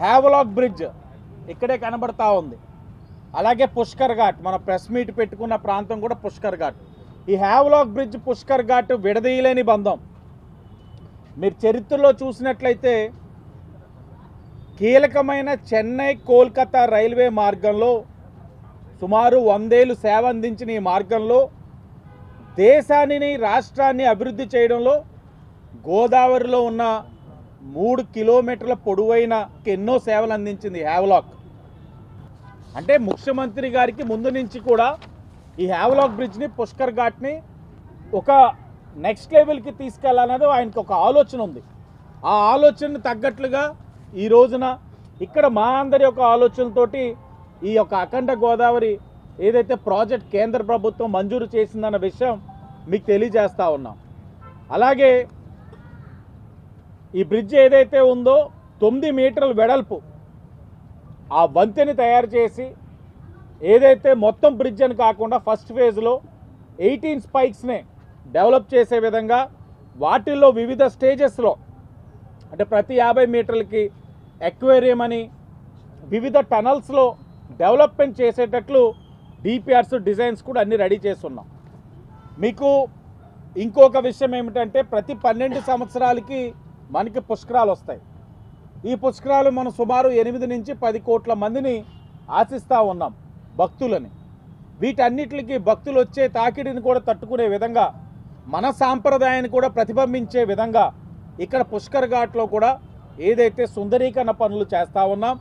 Havelock bridge ఇక్కడే కనబడతా ఉంది. అలాగే పుష్కర్ ఘాట్ మన ప్రెస్ మీట్ పెట్టుకున్న ప్రాంతం కూడా పుష్కర్ ఘాట్. ఈ హ్యావలాక్ బ్రిడ్జ్ పుష్కర్ ఘాట్ విడదీయలేని బంధం. మీరు చరిత్రలో చూసినట్లయితే కీలకమైన చెన్నై కోల్కతా రైల్వే మార్గంలో సుమారు వందేళ్ళు సేవ అందించిన ఈ మార్గంలో దేశాన్ని రాష్ట్రాన్ని అభివృద్ధి చేయడంలో గోదావరిలో ఉన్న మూడు కిలోమీటర్ల పొడవైన ఎన్నో సేవలు అందించింది హ్యావలాక్ అంటే ముఖ్యమంత్రి గారికి ముందు నుంచి కూడా ఈ హ్యావలాక్ బ్రిడ్జ్ని పుష్కర్ ఘాట్ని ఒక నెక్స్ట్ లెవెల్కి తీసుకెళ్ళాలనేది ఆయనకు ఒక ఆలోచన ఉంది. ఆ ఆలోచనను తగ్గట్లుగా ఈ రోజున ఇక్కడ మా అందరి యొక్క ఆలోచనతోటి ఈ యొక్క అఖండ గోదావరి ఏదైతే ప్రాజెక్ట్ కేంద్ర ప్రభుత్వం మంజూరు చేసిందన్న విషయం మీకు తెలియజేస్తూ ఉన్నాం. అలాగే ఈ బ్రిడ్జ్ ఏదైతే ఉందో తొమ్మిది మీటర్ల వెడల్పు. ఆ వంతెని తయారు చేసి ఏదైతే మొత్తం బ్రిడ్జ్ అని కాకుండా ఫస్ట్ ఫేజ్లో ఎయిటీన్ స్పైక్స్నే డెవలప్ చేసే విధంగా వాటిల్లో వివిధ స్టేజెస్లో అంటే ప్రతి యాభై మీటర్లకి ఎక్వేరియం అని వివిధ టనల్స్లో డెవలప్మెంట్ చేసేటట్లు డిపిఆర్స్ డిజైన్స్ కూడా అన్ని రెడీ చేస్తున్నాం. మీకు ఇంకొక విషయం ఏమిటంటే ప్రతి పన్నెండు సంవత్సరాలకి మనకి పుష్కరాలు వస్తాయి. ఈ పుష్కరాలు మనం సుమారు ఎనిమిది నుంచి పది కోట్ల మందిని ఆశిస్తూ ఉన్నాం భక్తులని. వీటన్నిటికి భక్తులు వచ్చే తాకిడిని కూడా తట్టుకునే విధంగా మన సాంప్రదాయాన్ని కూడా ప్రతిబింబించే విధంగా ఇక్కడ పుష్కర్ ఘాట్లో కూడా ఏదైతే సుందరీకరణ పనులు చేస్తూ ఉన్నాం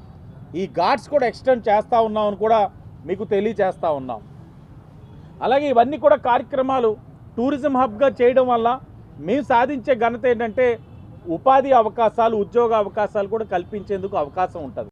ఈ ఘాట్స్ కూడా ఎక్స్టెండ్ చేస్తూ ఉన్నామని అని కూడా మీకు తెలియచేస్తూ ఉన్నాం. అలాగే ఇవన్నీ కూడా కార్యక్రమాలు టూరిజం హబ్గా చేయడం వల్ల మేము సాధించే ఘనత ఏంటంటే ఉపాధి అవకాశాలు ఉద్యోగ అవకాశాలు కూడా కల్పించేందుకు అవకాశం ఉంటుంది.